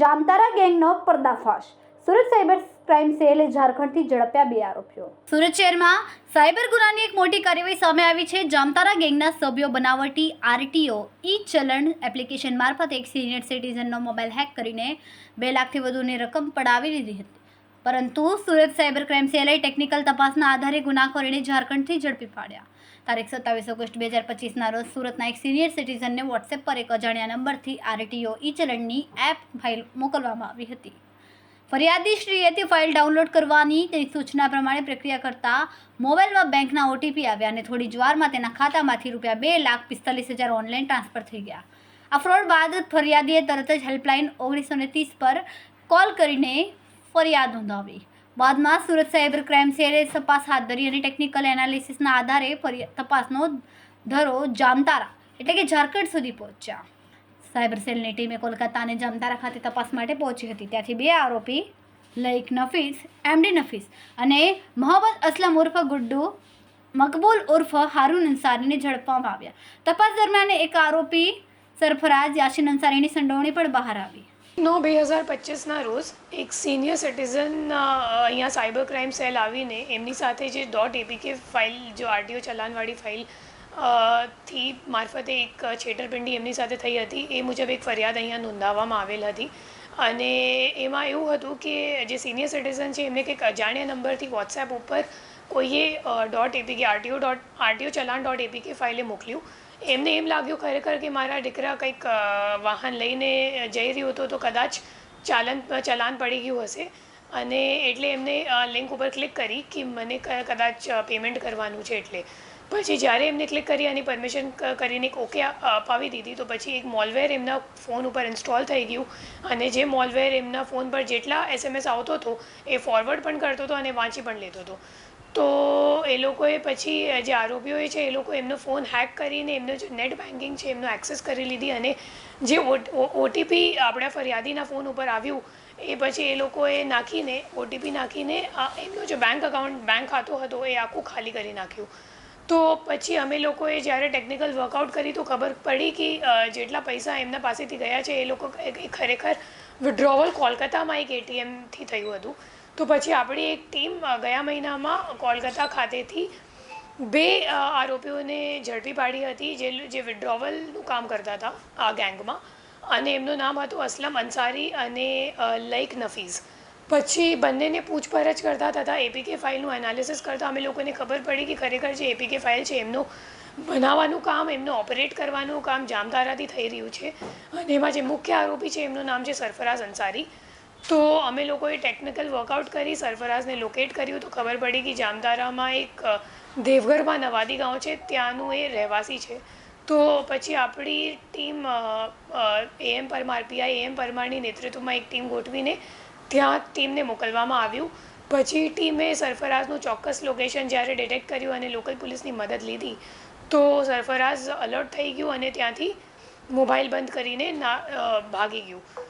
જામતારા ગેંગનો પર્દાફાશ. Surat cyber crime સેલે ઝારખંડથી ઝડપ્યા બે આરોપીઓ. સુરત શહેરમાં સાયબર ગુનાની એક મોટી કાર્યવાહી સામે આવી છે. જામતારા ગેંગના સભ્યો બનાવટી આરટીઓ ઈ ચલણ એપ્લિકેશન મારફત એક સિનિયર સિટીઝનનો મોબાઈલ હેક કરીને બે લાખથી વધુની રકમ પડાવી લીધી હતી. પરંતુ સુરત સાયબર ક્રાઇમ સેલે ટેકનિકલ તપાસના આધારે ગુનાખોરીને ઝારખંડથી ઝડપી પાડ્યા. તારીખ સત્તાવીસ ઓગસ્ટ બે હજાર પચીસના રોજ સુરતના એક સિનિયર સિટીઝનને વોટ્સએપ પર એક અજાણ્યા નંબરથી આરટીઓ ઈ ચલણની એપ ફાઇલ મોકલવામાં આવી હતી. ફરિયાદીશ્રીએ તે ફાઇલ ડાઉનલોડ કરવાની તેની સૂચના પ્રમાણે પ્રક્રિયા કરતા મોબાઈલમાં બેંકના ઓટીપી આવ્યા અને થોડી જ વારમાં તેના ખાતામાંથી રૂપિયા બે લાખ પિસ્તાલીસ હજાર ઓનલાઈન ટ્રાન્સફર થઈ ગયા. આ ફ્રોડ બાદ ફરિયાદીએ તરત જ હેલ્પલાઇન ઓગણીસો ને ત્રીસ પર કોલ કરીને ફરિયાદ નોંધાવી. બાદમાં સુરત સાયબર ક્રાઇમ સેલે તપાસ હાથ ધરી અને ટેકનિકલ એનાલિસિસના આધારે તપાસનો ધરો જામતારા એટલે કે ઝારખંડ સુધી પહોંચ્યા. સાયબર સેલની ટીમે કોલકાતા અને જામતારા ખાતે તપાસ માટે પહોંચી હતી. ત્યાંથી બે આરોપી, લઈક નફીસ, એમડી નફીસ અને મોહમ્મદ અસલમ ઉર્ફ ગુડ્ડુ, મકબૂલ ઉર્ફ હારૂન અંસારીને ઝડપવામાં આવ્યા. તપાસ દરમિયાન એક આરોપી સરફરાજ યાસીન અંસારીની સંડોવણી પણ બહાર આવી. નો, બે હજાર પચીસના રોજ એક સિનિયર સિટીઝન અહીંયા સાયબર ક્રાઇમ સેલ આવીને એમની સાથે જે ડોટ એપીકે ફાઇલ જો આરટીઓ ચલાનવાળી ફાઇલ થી મારફતે એક છેતરપિંડી એમની સાથે થઈ હતી. એ મુજબ એક ફરિયાદ અહીંયા નોંધાવવામાં આવેલ હતી. અને એમાં એવું હતું કે જે સિનિયર સિટીઝન છે, એમને કંઈક અજાણ્યા નંબરથી વોટ્સએપ ઉપર કોઈએ dot APK RTO dot RTO ચલાન dot APK ફાઇલે મોકલ્યું. એમને એમ લાગ્યું ખરેખર કે મારા દીકરા કંઈક વાહન લઈને જઈ રહ્યો હતો, તો કદાચ ચાલન, ચલાન પડી ગયું હશે. અને એટલે એમને લિંક ઉપર ક્લિક કરી કે મને કદાચ પેમેન્ટ કરવાનું છે એટલે. પછી જ્યારે એમને ક્લિક કરી અને પરમિશન કરીને એક ઓકે અપાવી દીધી, તો પછી એક મોલવેર એમના ફોન ઉપર ઇન્સ્ટોલ થઈ ગયું. અને જે મોલવેર એમના ફોન પર જેટલા એસએમએસ આવતો હતો, એ ફોરવર્ડ પણ કરતો હતો અને વાંચી પણ લેતો હતો. તો એ લોકોએ પછી જે આરોપીઓએ છે, એ લોકો એમનો ફોન હેક કરીને એમનો જે નેટ બેન્કિંગ છે, એમનો એક્સેસ કરી લીધી અને જે ઓટીપી આપણા ફરિયાદીના ફોન ઉપર આવ્યું, એ પછી એ લોકોએ નાખીને ઓટીપી નાખીને એમનો જે બેંક અકાઉન્ટ બેંક ખાતું હતો, એ આખું ખાલી કરી નાખ્યું. તો પછી અમે લોકોએ જ્યારે ટેકનિકલ વર્કઆઉટ કરી તો ખબર પડી કે જેટલા પૈસા એમના પાસેથી ગયા છે, એ લોકો ખરેખર વિડ્રોવલ કોલકાતામાં એક એટીએમથી થયું હતું. તો પછી આપણી એક ટીમ ગયા મહિનામાં કોલકાતા ખાતેથી બે આરોપીઓને ઝડપી પાડી હતી, જે જે વિડ્રોવલનું કામ કરતા હતા આ ગેંગમાં અને એમનું નામ હતું અસલમ અંસારી અને લઈક નફીઝ પછી બંનેને પૂછપરછ કરતા તથા એપીકે ફાઇલનું એનાલિસિસ કરતાં અમે લોકોને ખબર પડી કે ખરેખર જે એપીકે ફાઇલ છે એમનું બનાવવાનું કામ, એમનું ઓપરેટ કરવાનું કામ જામતારાથી થઈ રહ્યું છે. અને એમાં જે મુખ્ય આરોપી છે એમનું નામ છે સરફરાઝ અંસારી. તો અમે લોકોએ ટેકનિકલ વર્કઆઉટ કરી, સરફરાઝને લોકેટ કર્યું તો ખબર પડી કે જામતારામાં એક દેવઘરમાં નવાદી ગાંવ છે, ત્યાંનું એ રહેવાસી છે. તો પછી આપણી team AM Parmar PI M પરમારની નેતૃત્વમાં એક ટીમ ગોઠવીને ત્યાં ટીમને મોકલવામાં આવ્યું. પછી ટીમે સરફરાઝનું ચોક્કસ લોકેશન જ્યારે ડિટેક્ટ કર્યું અને લોકલ પોલીસની મદદ લીધી, તો સરફરાઝ અલર્ટ થઈ ગયું અને ત્યાંથી મોબાઈલ બંધ કરીને ના ભાગી ગયું.